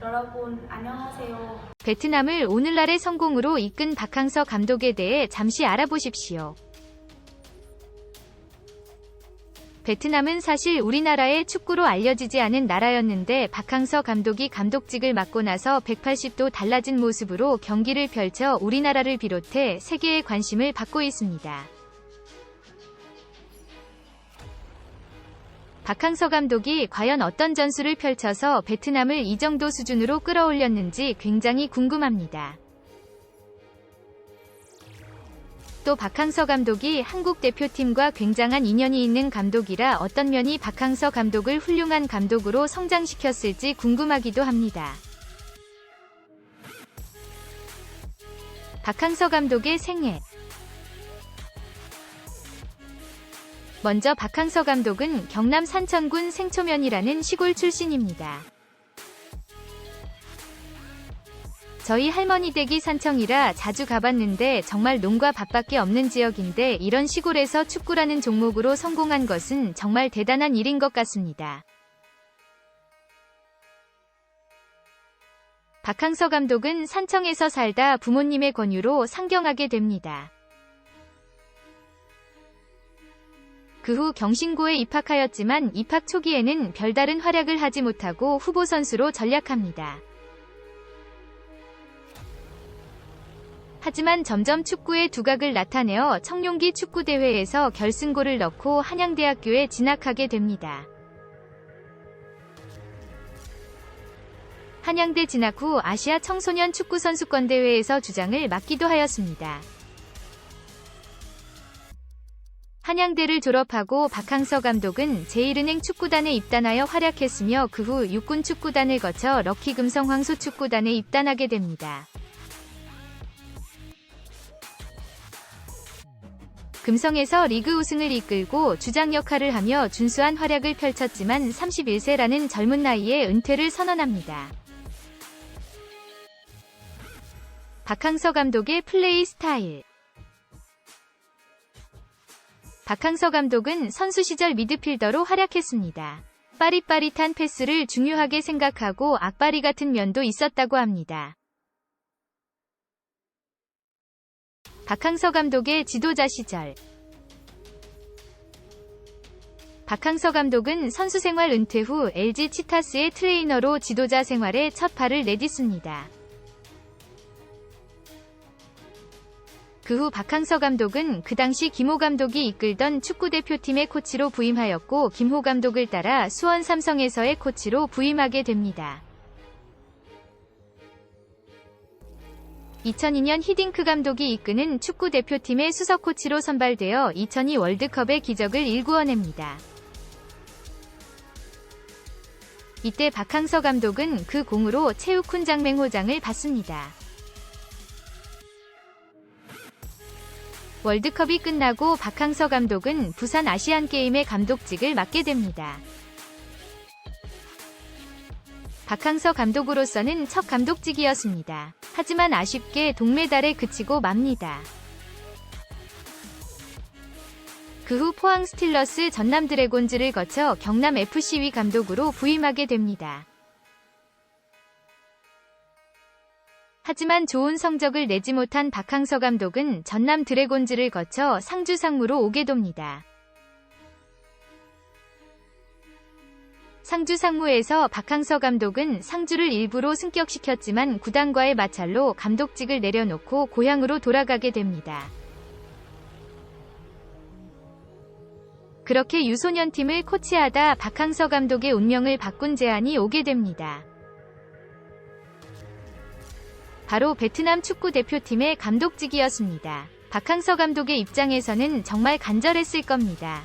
여러분 안녕하세요. 베트남을 오늘날의 성공으로 이끈 박항서 감독에 대해 잠시 알아보십시오. 베트남은 사실 우리나라의 축구로 알려지지 않은 나라였는데 박항서 감독이 감독직을 맡고 나서 180도 달라진 모습으로 경기를 펼쳐 우리나라를 비롯해 세계의 관심을 받고 있습니다. 박항서 감독이 과연 어떤 전술을 펼쳐서 베트남을 이 정도 수준으로 끌어올렸는지 굉장히 궁금합니다. 또 박항서 감독이 한국 대표팀과 굉장한 인연이 있는 감독이라 어떤 면이 박항서 감독을 훌륭한 감독으로 성장시켰을지 궁금하기도 합니다. 박항서 감독의 생애 먼저 박항서 감독은 경남 산천군 생초면이라는 시골 출신입니다. 저희 할머니 댁이 산청이라 자주 가봤는데 정말 농과 밭밖에 없는 지역인데 이런 시골에서 축구라는 종목으로 성공한 것은 정말 대단한 일인 것 같습니다. 박항서 감독은 산청에서 살다 부모님의 권유로 상경하게 됩니다. 그 후 경신고에 입학하였지만 입학 초기에는 별다른 활약을 하지 못하고 후보 선수로 전략합니다. 하지만 점점 축구의 두각을 나타내어 청룡기 축구대회에서 결승골을 넣고 한양대학교에 진학하게 됩니다. 한양대 진학 후 아시아 청소년 축구선수권대회에서 주장을 맡기도 하였습니다. 한양대를 졸업하고 박항서 감독은 제1은행 축구단에 입단하여 활약했으며 그 후 육군 축구단을 거쳐 럭키 금성 황소 축구단에 입단하게 됩니다. 금성에서 리그 우승을 이끌고 주장 역할을 하며 준수한 활약을 펼쳤지만 31세라는 젊은 나이에 은퇴를 선언합니다. 박항서 감독의 플레이 스타일 박항서 감독은 선수 시절 미드필더로 활약했습니다. 빠릿빠릿한 패스를 중요하게 생각하고 악바리 같은 면도 있었다고 합니다. 박항서 감독의 지도자 시절 박항서 감독은 선수 생활 은퇴 후 LG 치타스의 트레이너로 지도자 생활에 첫 발을 내딛습니다. 그 후 박항서 감독은 그 당시 김호 감독이 이끌던 축구대표팀의 코치로 부임하였고 김호 감독을 따라 수원 삼성에서의 코치로 부임하게 됩니다. 2002년 히딩크 감독이 이끄는 축구 대표팀의 수석 코치로 선발되어 2002 월드컵의 기적을 일구어냅니다. 이때 박항서 감독은 그 공으로 체육훈 장맹호장을 받습니다. 월드컵이 끝나고 박항서 감독은 부산 아시안게임의 감독직을 맡게 됩니다. 박항서 감독으로서는 첫 감독직이었습니다. 하지만 아쉽게 동메달에 그치고 맙니다. 그 후 포항 스틸러스 전남 드래곤즈를 거쳐 경남 FC위 감독으로 부임하게 됩니다. 하지만 좋은 성적을 내지 못한 박항서 감독은 전남 드래곤즈를 거쳐 상주 상무로 오게 됩니다. 상주 상무에서 박항서 감독은 상주를 일부로 승격시켰지만 구단과의 마찰로 감독직을 내려놓고 고향으로 돌아가게 됩니다. 그렇게 유소년 팀을 코치하다 박항서 감독의 운명을 바꾼 제안이 오게 됩니다. 바로 베트남 축구 대표팀의 감독직이었습니다. 박항서 감독의 입장에서는 정말 간절했을 겁니다.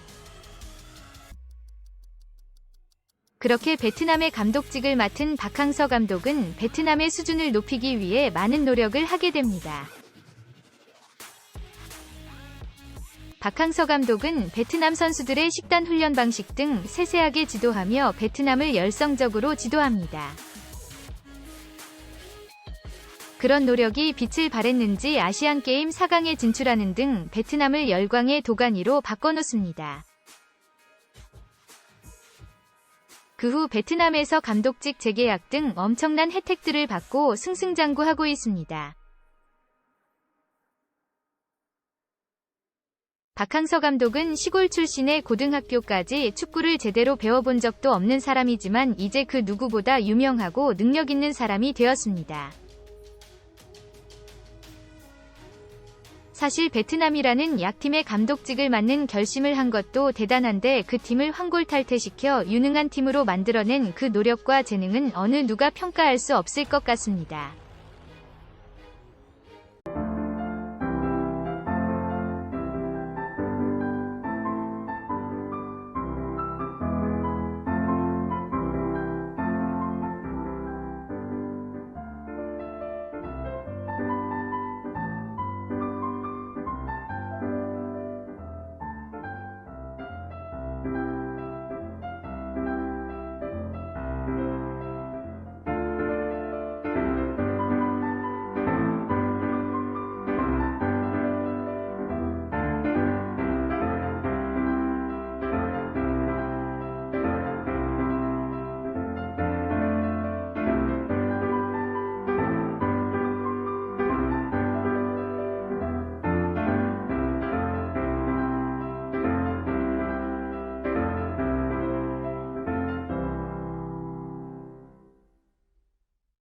그렇게 베트남의 감독직을 맡은 박항서 감독은 베트남의 수준을 높이기 위해 많은 노력을 하게 됩니다. 박항서 감독은 베트남 선수들의 식단 훈련 방식 등 세세하게 지도하며 베트남을 열성적으로 지도합니다. 그런 노력이 빛을 발했는지 아시안게임 4강에 진출하는 등 베트남을 열광의 도가니로 바꿔놓습니다. 그 후 베트남에서 감독직 재계약 등 엄청난 혜택들을 받고 승승장구하고 있습니다. 박항서 감독은 시골 출신의 고등학교까지 축구를 제대로 배워본 적도 없는 사람이지만 이제 그 누구보다 유명하고 능력 있는 사람이 되었습니다. 사실 베트남이라는 약팀의 감독직을 맡는 결심을 한 것도 대단한데 그 팀을 황골탈퇴시켜 유능한 팀으로 만들어낸 그 노력과 재능은 어느 누가 평가할 수 없을 것 같습니다.